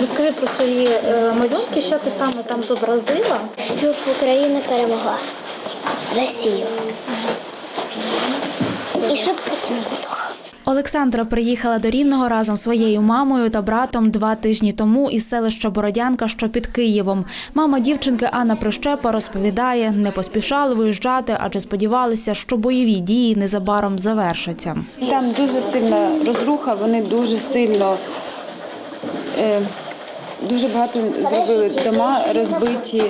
Розкажи про свої е, малюнки, що ти саме там зобразила. Щоб Україна перемогла Росію. І щоб Путін здох. Олександра приїхала до Рівного разом з своєю мамою та братом два тижні тому із селища Бородянка, що під Києвом. Мама дівчинки Анна Прищепа розповідає, не поспішали виїжджати, адже сподівалися, що бойові дії незабаром завершаться. Там дуже сильна розруха, вони дуже сильно е, дуже багато зробили дома розбиті.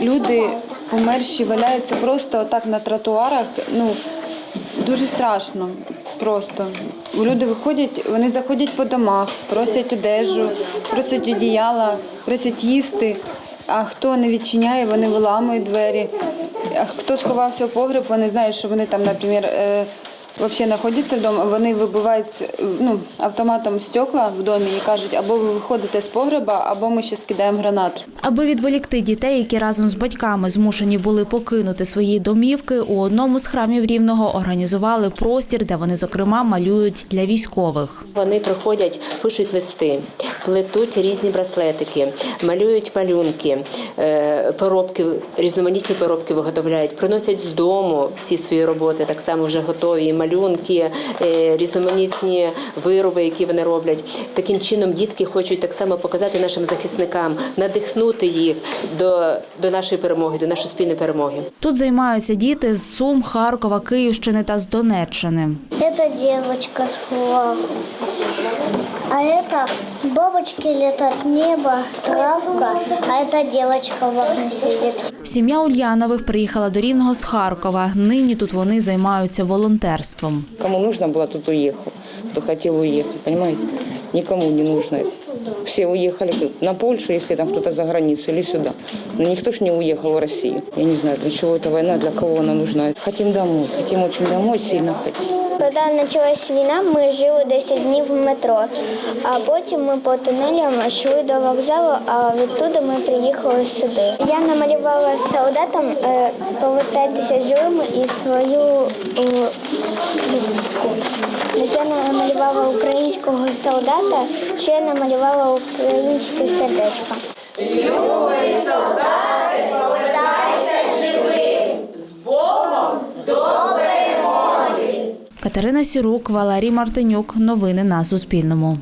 Люди померші валяються просто отак на тротуарах. Ну дуже страшно. Просто люди виходять, вони заходять по домах, просять одежу, просять одіяла, просять їсти. А хто не відчиняє, вони виламують двері. А хто сховався в погреб, вони знають, що вони там, наприклад, е, взагалі знаходяться вдома, вони вибивають ну, автоматом стекла в домі і кажуть, або ви виходите з погреба, або ми ще скидаємо гранату. Аби відволікти дітей, які разом з батьками змушені були покинути свої домівки, у одному з храмів Рівного організували простір, де вони, зокрема, малюють для військових. Вони приходять, пишуть листи, плетуть різні браслетики, малюють малюнки, е, поробки, різноманітні поробки виготовляють, приносять з дому всі свої роботи, так само вже готові малюнки, е, різноманітні вироби, які вони роблять. Таким чином дітки хочуть так само показати нашим захисникам, надихнути їх до, до нашої перемоги, до нашої спільної перемоги. Тут займаються діти з Сум, Харкова, Київщини та з Донеччини. Это девочка с флагом. А это бабочки летят, небо, травка, а это девочка в окне сидит. Сім'я Ульянових приїхала до Рівного з Харкова. Нині тут вони займаються волонтерством. Кому нужно было, тот уехал. Кто хотел уехать, понимаете? Никому не нужно. Все уехали на Польшу, если там кто-то за границей, или сюда. Но никто ж не уехал в Россию. Я не знаю, для чего эта война, для кого она нужна. Хотим домой, хотим очень домой, сильно хотим. Коли почалась війна, ми жили 10 днів в метро, а потім ми по тунелям йшли до вокзалу, а відтуди ми приїхали сюди. Я намалювала солдатам е, повертатися живими і свою е, відпустку. Я намалювала українського солдата, ще намалювала українське сердечко. Люби солдати повертається живим, з Богом добре. Катерина Сірук, Валерій Мартинюк. Новини на Суспільному.